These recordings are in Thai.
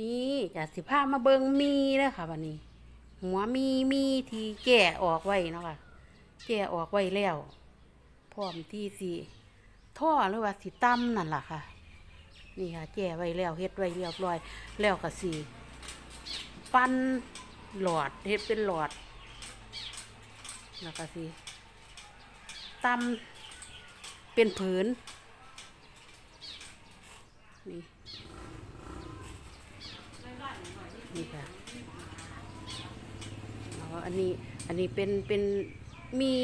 นี่จะสิพามาเบิงมีเลยค่ะวันนี้ หัวมีมีที่แก่ออกไว้เนาะค่ะแก่ออกไว้แล้วพร้อมที่สิท่อหรือว่าสิตั้มนั่นล่ะค่ะ นี่ค่ะแก่ไว้แล้วเฮ็ดไว้เรียบร้อย แล้วก็สิปั้นหลอดเฮ็ดเป็นหลอดแล้วก็สิตั้มเป็นผืนนี่ นี่ค่ะอ๋ออันนี้อันนี้เป็นเป็นมี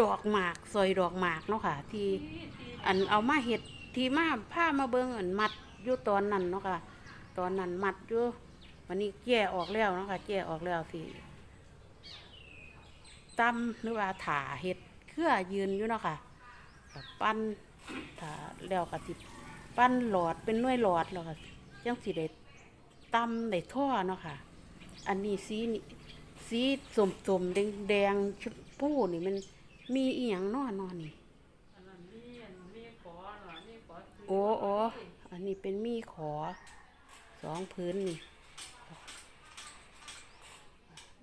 ดอกหมากซอยดอกหมากเนาะค่ะ ที่อันเอามาเห็ดที่มาผ้ามาเบิงอันมัดอยู่ตอนนั้นเนาะค่ะ ตอนนั้นมัดอยู่วันนี้แก่ออกแล้วเนาะค่ะแก่ออกแล้วสิตั้มหรือว่าถาเห็ดเครื่อยืนอยู่เนาะค่ะปั้นถาแล้วก็สิ ปั้นหลอดเป็นหน่วยหลอดแล้วก็จังสีได้ตำได้ท่อเนาะค่ะ อันนี้สีนี่สีสมสมๆแดงแดงๆชมพูนี่มันมีอีหยังเนอนอนนี่ อันนั้นมีอันมีขอเหรอมีขอซื้โอ้โอ้อันนี้เป็นมีขอสองพื้นนี่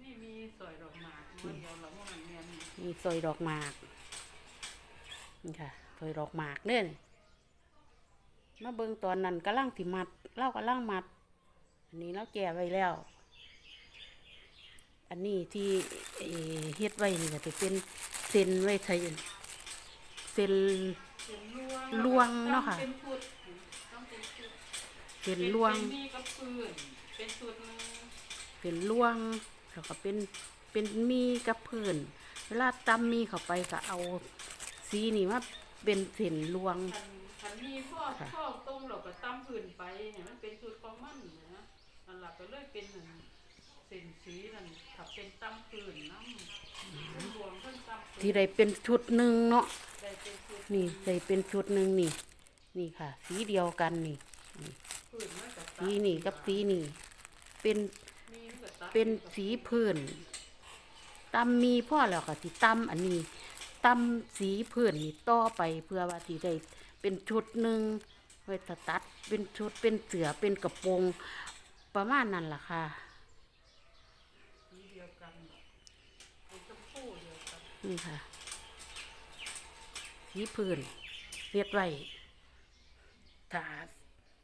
นี่มีสอยดอกหมากมันเดียวเราว่ามันเนียน มีซอยดอกหมาก นี่ค่ะซอยดอกหมากเนี่ย มาเบิ่งตอนนั้นกำลังสิมัดเล่ากำลังมัด อันนี้เราแก่ไว้แล้ว อันนี้ที่เฮ็ดไว้นี่ก็จะเป็นเส้นไว้ใช้เส้นลวงเนาะค่ะเป็นชุดต้องเป็นชุดเส้นลวง เป็นมีกับปืนเป็นลวงแล้วก็เป็นเป็นมีกับเพื่นเวลาตำมีเข้าไปก็เอาสีนี่มาเป็นเส้นลวง คันคันมีพ่อค่ะพ่อตรงเราก็ตั้มพื้นไปเนี่ยมันเป็นชุดของมันนะนั่นหลักก็เลยเป็นนั่นเส้นสีนั่นถ้าเป็นตั้มพื้นน้ำเป็นรวงเพิ่นตั้มพื้นที่ได้เป็นชุดหนึ่งเนาะได้เป็นชุดนี่ใส่เป็นชุดหนึ่งนี่ นี่ค่ะ สีเดียวกันนี่พื้นมันก็สีนี่กับสีนี่เป็นมีมันก็ตัดเป็นสีพื้นตำมีพ่อแล้วก็สิตำอันนี้ตำสีพื้นนี่ต่อไปเพื่อว่าสิได้ เป็นชุดหนึ่งไว้ถ้าตัดเป็นชุดเป็นเสือเป็นกระโปรงประมาณนั้นล่ะค่ะสีเดียวกันเป็นชมพูเดียวกันนี่ค่ะสีพื้นเรียดไว้ถ้า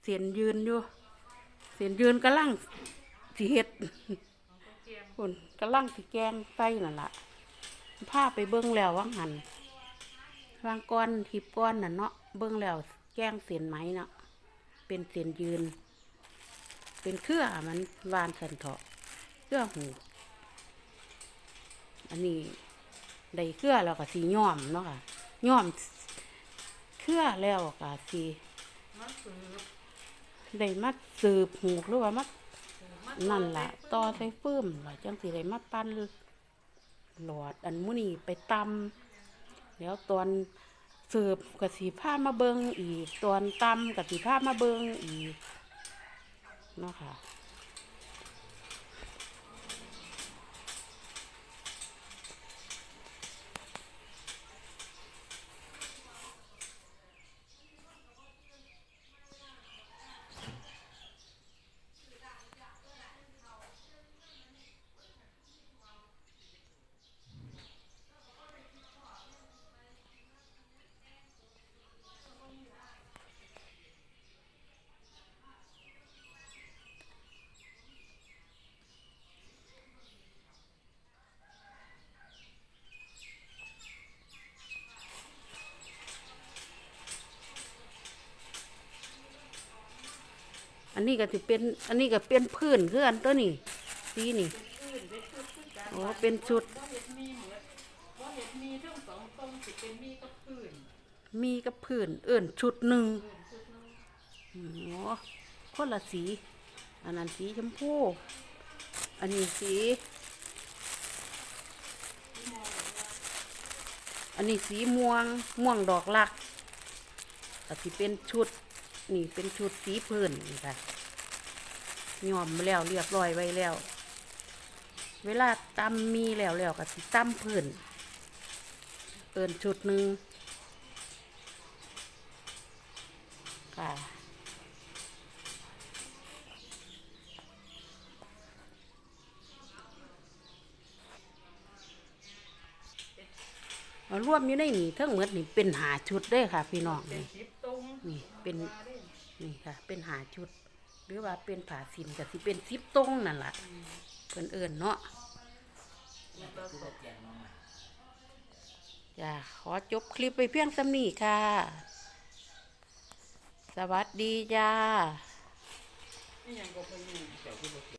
เสียนยืนอยู่เสียนยืนกำลังสีเฮ็ดของก็เกียมคนกำลังสิแกงไส้นั่นละพาไปเบิ้งแล้วว่างหัน วางก้อนทิบก้อนน่ะเนาะเบิ้องแล้วแก้งเสียนไหมเนาะเป็นเสียนยืน เป็นเครือมันวานสันเถาะเครือหูอันนี้ได้เครือแล้วก็สีย้อมเนาะค่ะย้อมเครือแล้วก็สีมันสืบได้มาสืบหูหรือว่ามามันนั่นล่ะต่อใส่ฟืมล่ะจังสิได้มาปั้นหลอดอันมุนีไปตำ แล้วตอนเสิร์ฟกับสีผ้ามาเบิงอีก ตอนตำกับสีผ้ามาเบิงอีกเนาะค่ะ อันนี้ก็สิเป็น อันนี้ก็เป็นพื้นคืออันตัวนี้สีนี้อกันโอ้เป็นชุด มีกับพื้นเอื่นชุดหนึ่งโอ้คนละสี อันนั้นสีชมพู อันนี้สี อันนี้สีม่วง ม่วงดอกลักก็สิเป็นชุด นี่เป็นชุดสีเพื่นนี่ค่ะย่อมแล้วเรียบร้อยไว้แล้ว เวลาตำมีแล้วแล้วก็สิตำเพื่นเปิ่นชุดหนึ่งค่ะรวมอยู่ในนี่ทั้งหมดนี่เป็นหาชุดได้ค่ะ พี่น้องนี่นี่เป็น นี่ค่ะ เป็นหาชุด หรือว่าเป็นผาสินก็สิเป็นซิปตรงนั่นแหละเพิ่นเอิญเนาะแล้วก็สดจ้าขอจบคลิปไปเพียงสำนี้ค่ะ สวัสดีจ้า